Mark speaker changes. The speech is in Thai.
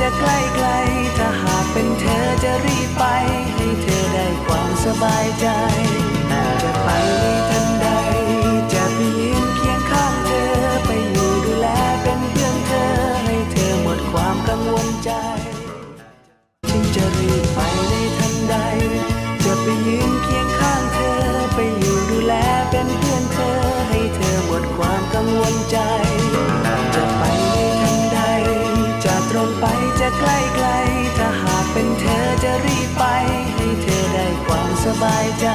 Speaker 1: จะใกล้ไกล ถ้าหากเป็นเธอจะรีบไป ให้เธอได้ความสบายใจ จะไปทันใด จะไปยืนเคียงข้างเธอ ไปอยู่ดูแลเป็นเพื่อนเธอ ให้เธอหมดความกังวลใจ ฉันจะรีบไปในทันใด จะไปยืนเคียงข้างเธอ ไปอยู่ดูแลเป็นเพื่อนเธอ ให้เธอหมดความกังวลใจ ใกล้ๆถ้าหากเป็นเธอจะรีบไป ให้เธอได้ความสบายใจ